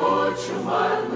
хочу мати.